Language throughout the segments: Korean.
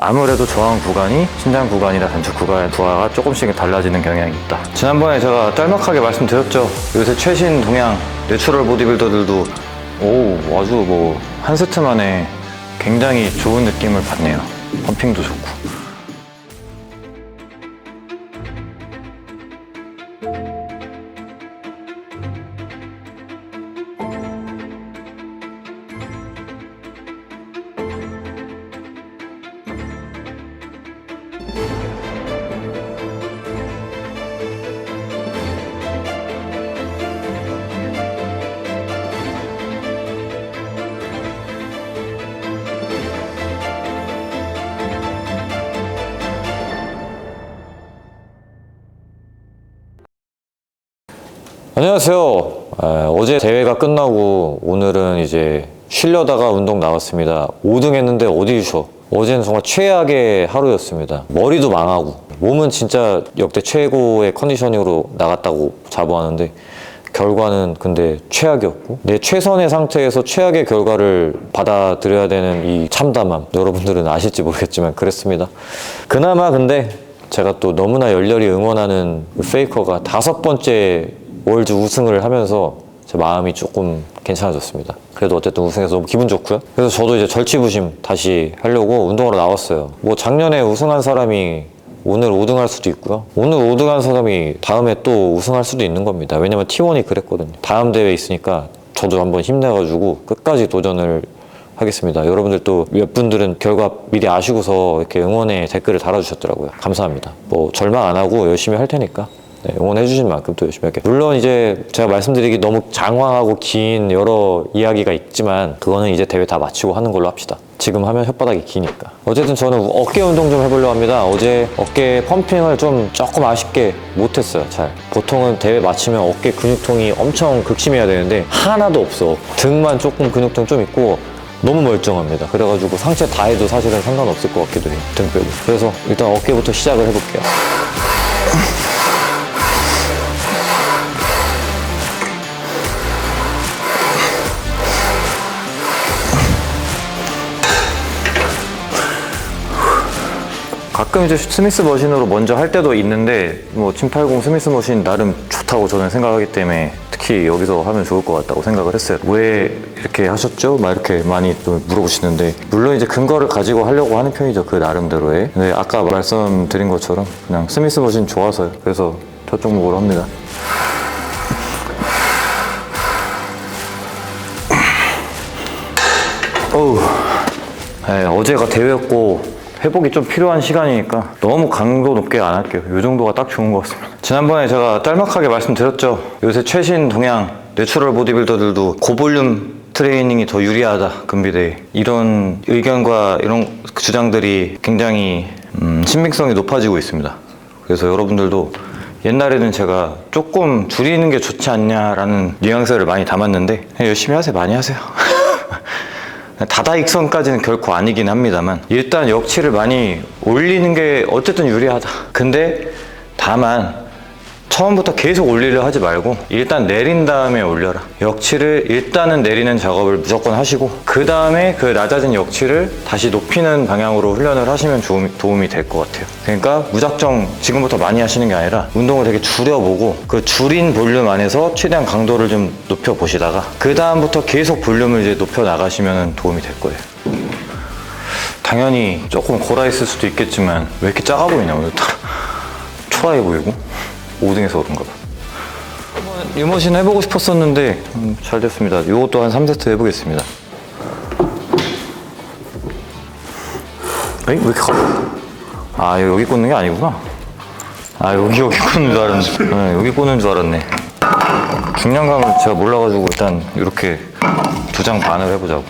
아무래도 저항 구간이 신장 구간이나 단축 구간의 부하가 조금씩 달라지는 경향이 있다. 지난번에 제가 짤막하게 말씀드렸죠. 요새 최신 동향 내추럴 보디빌더들도 오 아주 뭐 한 세트 만에 굉장히 좋은 느낌을 받네요. 펌핑도 좋고. 안녕하세요. 아, 어제 대회가 끝나고 오늘은 이제 쉬려다가 운동 나왔습니다. 5등 했는데 어디 쉬어? 어제는 정말 최악의 하루였습니다. 머리도 망하고 몸은 진짜 역대 최고의 컨디셔닝으로 나갔다고 자부하는데 결과는 근데 최악이었고 내 최선의 상태에서 최악의 결과를 받아들여야 되는 이 참담함 여러분들은 아실지 모르겠지만 그랬습니다. 그나마 근데 제가 또 너무나 열렬히 응원하는 페이커가 다섯 번째 월드 우승을 하면서 제 마음이 조금 괜찮아졌습니다. 그래도 어쨌든 우승해서 너무 기분 좋고요. 그래서 저도 이제 절치부심 다시 하려고 운동하러 나왔어요. 뭐 작년에 우승한 사람이 오늘 5등 할 수도 있고요. 오늘 5등 한 사람이 다음에 또 우승할 수도 있는 겁니다. 왜냐면 T1이 그랬거든요. 다음 대회 있으니까 저도 한번 힘내가지고 끝까지 도전을 하겠습니다. 여러분들 또 몇 분들은 결과 미리 아시고서 이렇게 응원의 댓글을 달아주셨더라고요. 감사합니다. 뭐 절망 안 하고 열심히 할 테니까 네, 응원해 주신 만큼 또 열심히 할게요. 물론 이제 제가 말씀드리기 너무 장황하고 긴 여러 이야기가 있지만 그거는 이제 대회 다 마치고 하는 걸로 합시다. 지금 하면 혓바닥이 기니까. 어쨌든 저는 어깨 운동 좀 해보려고 합니다. 어제 어깨 펌핑을 좀 조금 아쉽게 못했어요. 잘. 보통은 대회 마치면 어깨 근육통이 엄청 극심해야 되는데 하나도 없어. 등만 조금 근육통 좀 있고 너무 멀쩡합니다. 그래가지고 상체 다 해도 사실은 상관없을 것 같기도 해요. 등 빼고. 그래서 일단 어깨부터 시작을 해볼게요. 가끔 이제 스미스 머신으로 먼저 할 때도 있는데 뭐 침팔공 스미스 머신 나름 좋다고 저는 생각하기 때문에 특히 여기서 하면 좋을 것 같다고 생각을 했어요. 왜 이렇게 하셨죠? 막 이렇게 많이 또 물어보시는데 물론 이제 근거를 가지고 하려고 하는 편이죠. 그 나름대로의. 근데 아까 말씀드린 것처럼 그냥 스미스 머신 좋아서요. 그래서 저쪽 목으로 합니다. 어우. 네, 어제가 대회였고 회복이 좀 필요한 시간이니까 너무 강도 높게 안 할게요. 이 정도가 딱 좋은 것 같습니다. 지난번에 제가 짤막하게 말씀드렸죠. 요새 최신 동향 내추럴 보디빌더들도 고볼륨 트레이닝이 더 유리하다 금비대에 이런 의견과 이런 주장들이 굉장히 음, 신빙성이 높아지고 있습니다. 그래서 여러분들도 옛날에는 제가 조금 줄이는 게 좋지 않냐라는 뉘앙스를 많이 담았는데 열심히 하세요. 많이 하세요. 다다익선까지는 결코 아니긴 합니다만 일단 역치를 많이 올리는 게 어쨌든 유리하다. 근데 다만 처음부터 계속 올리려 하지 말고 일단 내린 다음에 올려라. 역치를 일단은 내리는 작업을 무조건 하시고 그 다음에 그 낮아진 역치를 다시 높이는 방향으로 훈련을 하시면 도움이, 될 것 같아요. 그러니까 무작정 지금부터 많이 하시는 게 아니라 운동을 되게 줄여보고 그 줄인 볼륨 안에서 최대한 강도를 좀 높여 보시다가 그 다음부터 계속 볼륨을 이제 높여 나가시면 도움이 될 거예요. 당연히 조금 골아 있을 수도 있겠지만 왜 이렇게 작아 보이냐 오늘따라 초라해 보이고 5등에서 그런가 봐. 유머신 해보고 싶었었는데 음, 잘 됐습니다. 이것도 한 3세트 해보겠습니다. 에이 왜 이렇게 가아 여기 꽂는 게 아니구나. 아 여기 여기 꽂는 줄 알았네. 네, 여기 꽂는 줄 알았네. 중량감을 제가 몰라가지고 일단 이렇게 두 장 반을 해보자고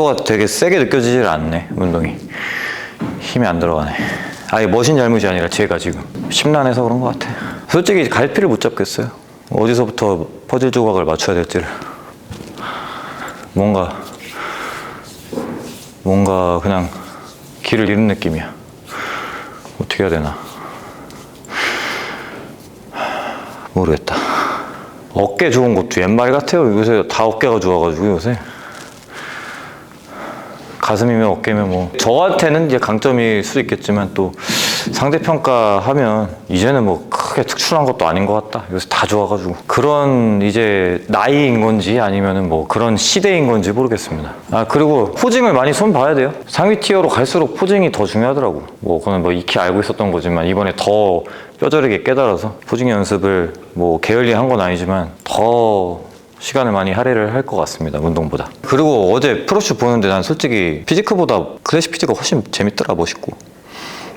강도가 되게 세게 느껴지질 않네 운동이 힘이 안 들어가네 아예 머신 잘못이 아니라 제가 지금 심란해서 그런 것 같아 솔직히 갈피를 못 잡겠어요 어디서부터 퍼즐 조각을 맞춰야 될지를 뭔가 뭔가 그냥 길을 잃은 느낌이야. 어떻게 해야 되나? 모르겠다. 어깨 좋은 것도 옛말 같아요. 요새 다 어깨가 좋아가지고 요새. 가슴이면 어깨면 뭐 저한테는 이제 강점일 수도 있겠지만 또 상대 평가하면 이제는 뭐 크게 특출한 것도 아닌 것 같다. 요새 다 좋아가지고 그런 이제 나이인 건지 아니면은 뭐 그런 시대인 건지 모르겠습니다. 아 그리고 포징을 많이 손 봐야 돼요. 상위 티어로 갈수록 포징이 더 중요하더라고. 뭐 그건 뭐 익히 알고 있었던 거지만 이번에 더 뼈저리게 깨달아서 포징 연습을 뭐 게을리 한 건 아니지만 더 시간을 많이 할애를 할 것 같습니다 운동보다. 그리고 어제 프로슈 보는데 난 솔직히 피지크보다 클래식 피지가 훨씬 재밌더라 멋있고.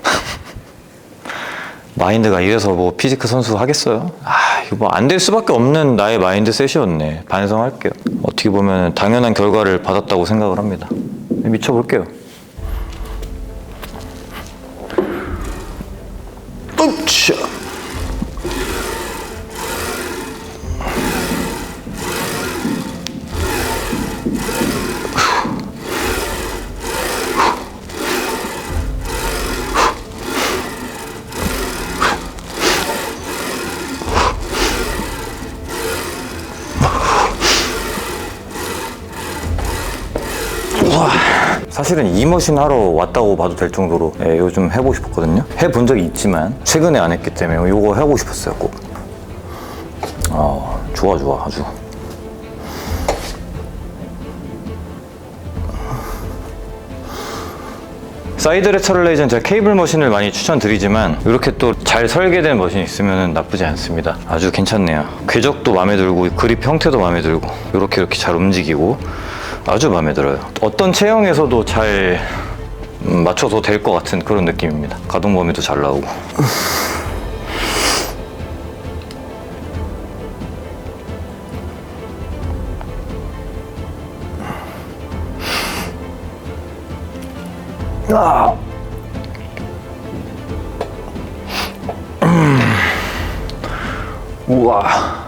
마인드가 이래서 뭐 피지크 선수 하겠어요? 아 이거 뭐 안 될 수밖에 없는 나의 마인드 셋이었네. 반성할게요. 어떻게 보면 당연한 결과를 받았다고 생각을 합니다. 미쳐볼게요. 으쌰 사실은 이 머신 하러 왔다고 봐도 될 정도로 예, 요즘 해보고 싶었거든요. 해본 적이 있지만 최근에 안 했기 때문에 이거 해보고 싶었어요. 꼭. 아, 좋아 좋아 아주. 사이드 레터럴 레이저는 제가 케이블 머신을 많이 추천드리지만 이렇게 또 잘 설계된 머신이 있으면 나쁘지 않습니다. 아주 괜찮네요. 궤적도 마음에 들고 그립 형태도 마음에 들고 이렇게 이렇게 잘 움직이고 아주 마음에 들어요. 어떤 체형에서도 잘 음, 맞춰도 될 것 같은 그런 느낌입니다. 가동 범위도 잘 나오고. 우와.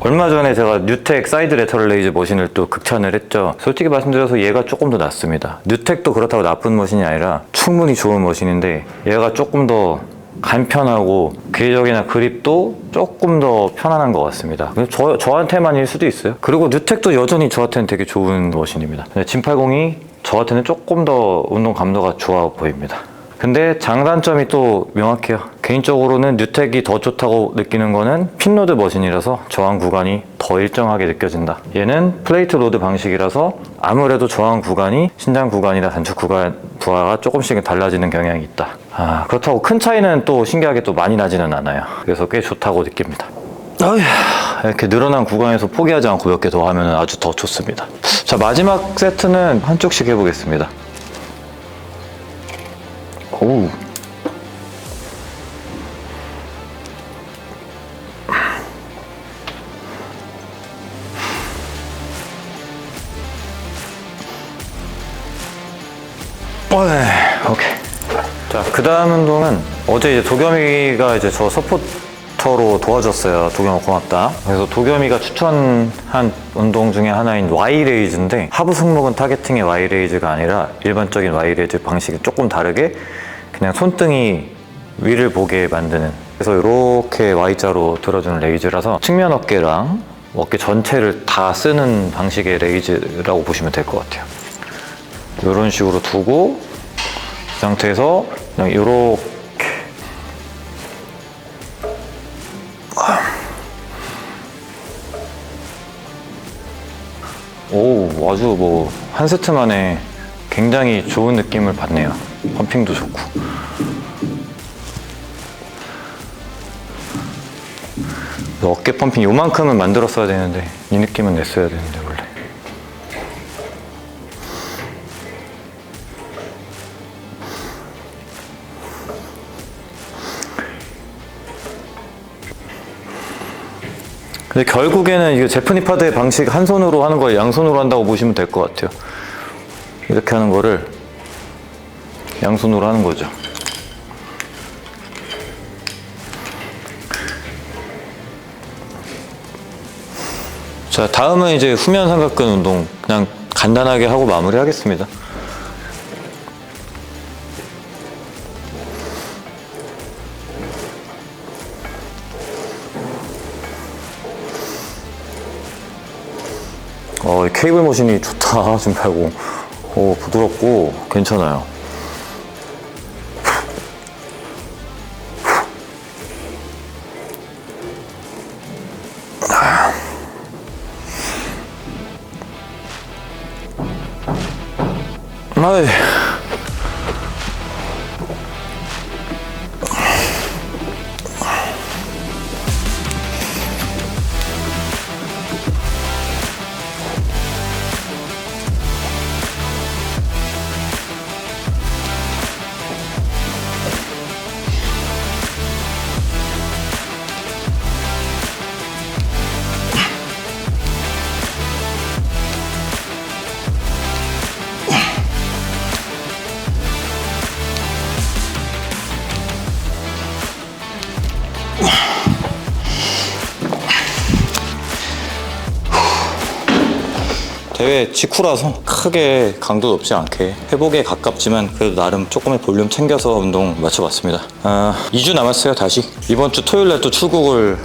얼마 전에 제가 뉴텍 사이드 레터럴 레이즈 머신을 또 극찬을 했죠. 솔직히 말씀드려서 얘가 조금 더 낫습니다. 뉴텍도 그렇다고 나쁜 머신이 아니라 충분히 좋은 머신인데 얘가 조금 더 간편하고 궤적이나 그립도 조금 더 편안한 것 같습니다. 저, 저한테만일 수도 있어요. 그리고 뉴텍도 여전히 저한테는 되게 좋은 머신입니다. 근데 진 80이 저한테는 조금 더 운동 감도가 좋아 보입니다. 근데 장단점이 또 명확해요. 개인적으로는 뉴텍이 더 좋다고 느끼는 거는 핀로드 머신이라서 저항 구간이 더 일정하게 느껴진다. 얘는 플레이트 로드 방식이라서 아무래도 저항 구간이 신장 구간이나 단축 구간 부하가 조금씩은 달라지는 경향이 있다. 아, 그렇다고 큰 차이는 또 신기하게 또 많이 나지는 않아요. 그래서 꽤 좋다고 느낍니다. 어휴, 이렇게 늘어난 구간에서 포기하지 않고 몇 개 더 하면 아주 더 좋습니다. 자, 마지막 세트는 한쪽씩 해보겠습니다. 오. 어이, 오케이. 자, 그 다음 운동은 어제 이제 도겸이가 이제 저 서포터로 도와줬어요. 도겸아 고맙다. 그래서 도겸이가 추천한 운동 중에 하나인 Y 레이즈인데 하부 승모근 타겟팅의 Y 레이즈가 아니라 일반적인 Y 레이즈 방식이 조금 다르게 그냥 손등이 위를 보게 만드는. 그래서 이렇게 Y자로 들어주는 레이즈라서 측면 어깨랑 어깨 전체를 다 쓰는 방식의 레이즈라고 보시면 될 것 같아요. 이런 식으로 두고 이 상태에서 그냥 이렇게. 오 아주 뭐 한 세트 만에 굉장히 좋은 느낌을 받네요. 펌핑도 좋고 어깨 펌핑 요만큼은 만들었어야 되는데 이 느낌은 냈어야 되는데 원래 근데 결국에는 이거 제프니파드의 방식 한 손으로 하는 걸 양손으로 한다고 보시면 될 것 같아요. 이렇게 하는 거를 양손으로 하는 거죠. 자, 다음은 이제 후면 삼각근 운동 그냥 간단하게 하고 마무리하겠습니다. 어, 이 케이블 모신이 좋다, 좀 팔고. 오, 부드럽고, 괜찮아요. 아 이. 대회 직후라서 크게 강도 높지 않게 회복에 가깝지만 그래도 나름 조금의 볼륨 챙겨서 운동 마쳐봤습니다. 아, 2주 남았어요 다시. 이번 주 토요일 날 또 출국을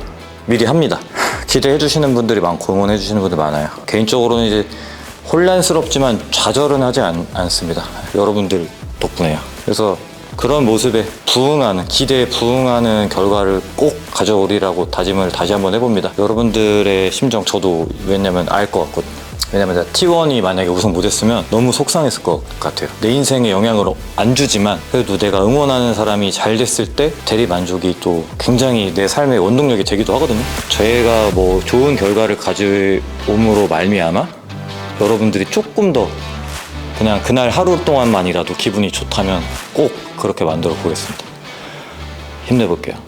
미리 합니다. 기대해 주시는 분들이 많고 응원해 주시는 분들 많아요. 개인적으로는 이제 혼란스럽지만 좌절은 하지 않, 않습니다. 여러분들 덕분에요. 그래서 그런 모습에 부응하는 기대에 부응하는 결과를 꼭 가져오리라고 다짐을 다시 한번 해봅니다. 여러분들의 심정 저도 왜냐면 알 것 같거든요. 왜냐면 내가 T1이 만약에 우승 못했으면 너무 속상했을 것 같아요. 내 인생에 영향을 안 주지만 그래도 내가 응원하는 사람이 잘 됐을 때 대리 만족이 또 굉장히 내 삶의 원동력이 되기도 하거든요. 저희가 뭐 좋은 결과를 가져옴으로 말미암아 여러분들이 조금 더 그냥 그날 하루 동안만이라도 기분이 좋다면 꼭 그렇게 만들어 보겠습니다. 힘내볼게요.